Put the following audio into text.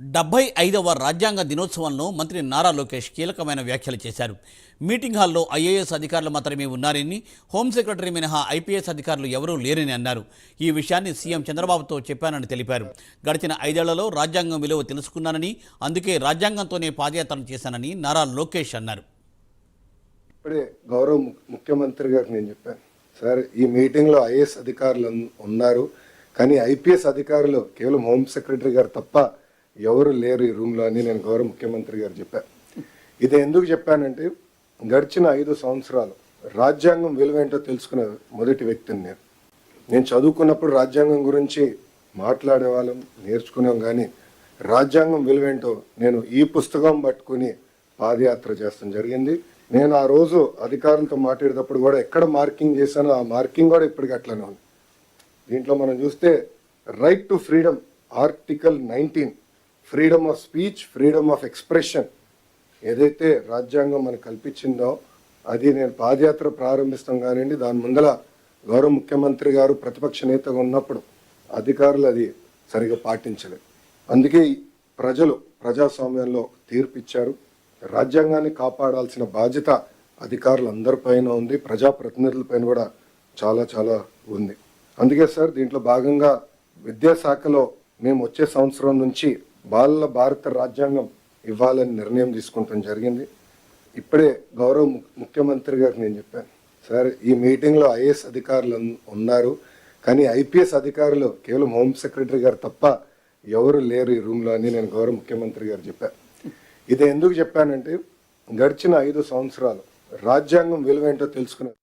డెబ్బై ఐదవ రాజ్యాంగ దినోత్సవంలో మంత్రి నారా లోకేష్ కీలకమైన వ్యాఖ్యలు చేశారు. మీటింగ్ హాల్లో ఐఏఎస్ అధికారులు మాత్రమే ఉన్నారని హోం సెక్రటరీ మినహా ఐపీఎస్ అధికారులు ఎవరూ లేరని అన్నారు. ఈ విషయాన్ని సీఎం చంద్రబాబుతో చెప్పానని తెలిపారు. గడిచిన ఐదేళ్ళలో రాజ్యాంగం విలువ తెలుసుకున్నానని అందుకే రాజ్యాంగంతోనే పాదయాత్ర చేశానని నారా లోకేష్ అన్నారు. ఇప్పుడే గౌరవ ముఖ్యమంత్రి గారికి నేను చెప్పాను. సార్ ఈ మీటింగ్లో ఐఏఎస్ అధికారులు ఉన్నారు. కానీ ఐపీఎస్ అధికారులు కేవలం హోమ్ సెక్రటరీ గారు తప్ప ఎవరు లేరు ఈ రూమ్లో అని నేను గౌరవ ముఖ్యమంత్రి గారు చెప్పాను ఇది ఎందుకు చెప్పానంటే గడిచిన ఐదు సంవత్సరాలు రాజ్యాంగం విలువేంటో తెలుసుకున్న మొదటి వ్యక్తిని నేను. నేను చదువుకున్నప్పుడు రాజ్యాంగం గురించి మాట్లాడే వాళ్ళం నేర్చుకున్నాం కానీ రాజ్యాంగం విలువేంటో నేను ఈ పుస్తకం పట్టుకుని పాదయాత్ర చేస్తాం జరిగింది. నేను ఆ రోజు అధికారులతో మాట్లాడేటప్పుడు కూడా ఎక్కడ మార్కింగ్ చేశానో ఆ మార్కింగ్ కూడా ఇప్పటికీ అట్లనే ఉంది. దీంట్లో మనం చూస్తే right to freedom article nineteen freedom of speech freedom of expression ఏదైతే రాజ్యాంగం మనకు కల్పించిందో అది నేను పాదయాత్ర ప్రారంభిస్తాం కానివ్వండి దాని ముందల గౌరవ ముఖ్యమంత్రి గారు ప్రతిపక్ష నేతగా ఉన్నప్పుడు అధికారులు అది సరిగా పాటించలేదు. అందుకే ప్రజలు ప్రజాస్వామ్యంలో తీర్పు ఇచ్చారు. రాజ్యాంగాన్ని కాపాడాల్సిన బాధ్యత అధికారులు అందరిపైన ఉంది ప్రజాప్రతినిధులపైన కూడా చాలా చాలా ఉంది. అందుకే సార్ దీంట్లో భాగంగా విద్యాశాఖలో మేము వచ్చే సంవత్సరం నుంచి బాలల భారత రాజ్యాంగం ఇవ్వాలని నిర్ణయం తీసుకుంటాం జరిగింది. ఇప్పుడే గౌరవ ముఖ్యమంత్రి గారికి నేను చెప్పాను. సార్ ఈ మీటింగ్లో ఐఏఎస్ అధికారులు ఉన్నారు. కానీ ఐపీఎస్ అధికారులు కేవలం హోమ్ సెక్రటరీ గారు తప్ప ఎవరు లేరు ఈ రూమ్లో అని నేను గౌరవ ముఖ్యమంత్రి గారు చెప్పాను ఇది ఎందుకు చెప్పానంటే గడిచిన ఐదు సంవత్సరాలు రాజ్యాంగం విలువేంటో తెలుసుకున్నారు